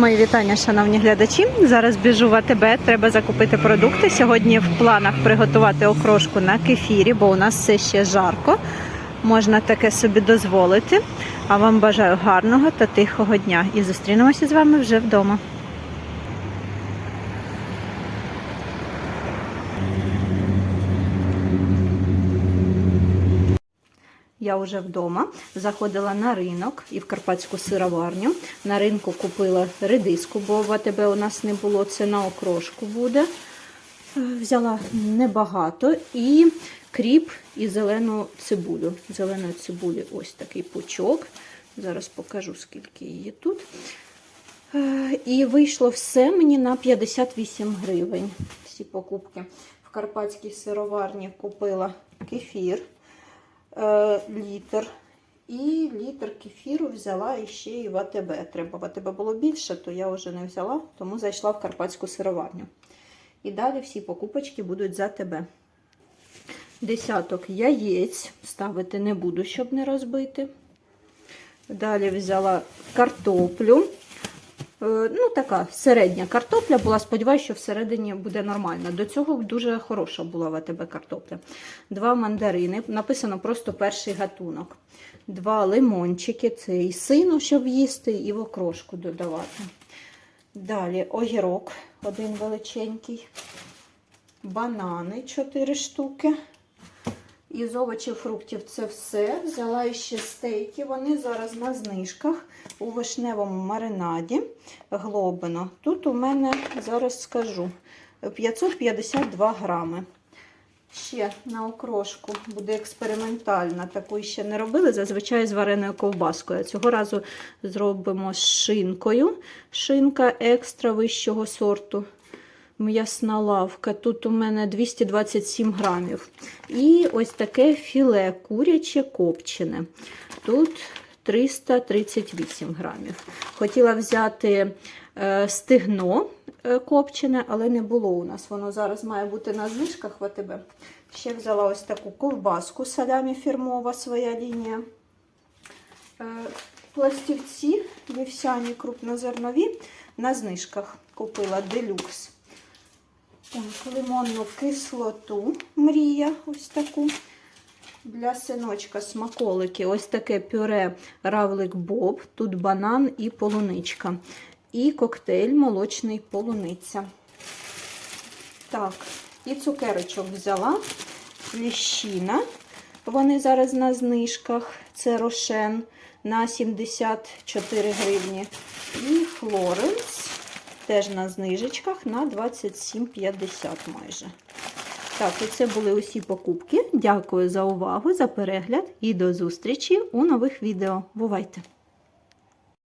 Мої вітання, шановні глядачі. Зараз біжу в АТБ, треба закупити продукти. Сьогодні в планах приготувати окрошку на кефірі, бо у нас все ще жарко. Можна таке собі дозволити. А вам бажаю гарного та тихого дня. І зустрінемося з вами вже вдома. Я вже вдома заходила на ринок і в карпатську сироварню. На ринку купила редиску, бо в АТБ у нас не було. Це на окрошку буде. Е, Взяла небагато і кріп і зелену цибулю. Зеленої цибулі ось такий пучок. Зараз покажу, скільки її тут. Е, І вийшло все мені на 58 гривень. Всі покупки. В карпатській сироварні купила кефір літр. І літр кефіру взяла ще і в АТБ. Треба в АТБ було більше, то я вже не взяла, тому зайшла в карпатську сироварню. І далі всі покупочки будуть за тебе. Десяток яєць ставити не буду, щоб не розбити. Далі взяла картоплю. Е, Ну, така середня картопля була. Сподіваюся, що всередині буде нормально. До цього дуже хороша була в АТБ картопля. Два мандарини. Написано просто перший гатунок. Два лимончики. Це і сину, щоб їсти, і в окрошку додавати. Далі огірок, один величенький. Банани 4 штуки. Із овочів, фруктів це все. Взяла ще стейки. Вони зараз на знижках у вишневому маринаді глобино. Тут у мене, зараз скажу, 552 грами. Ще на окрошку буде експериментальна. Таку ще не робили, зазвичай з вареною ковбаскою. Цього разу зробимо з шинкою. Шинка екстра вищого сорту. М'ясна лавка. Тут у мене 227 грамів. І ось таке філе куряче копчене. Тут 338 грамів. Хотіла взяти е, стегно е, копчене, але не було у нас. Воно зараз має бути на знижках в АТБ. Ще взяла ось таку ковбаску салямі фірмова своя лінія. Е, пластівці вівсяні крупнозернові на знижках купила делюкс. Так, лимонну кислоту мрія, ось таку. Для синочка смаколики. Ось таке пюре равлик Боб. Тут банан і полуничка. І коктейль молочний полуниця. Так, і цукерочок взяла. Ліщина. Вони зараз на знижках. Це рошен на 74 гривні. І Флоренс теж на знижечках на 27,50 майже. Так, і це були усі покупки. Дякую за увагу, за перегляд і до зустрічі у нових відео. Бувайте!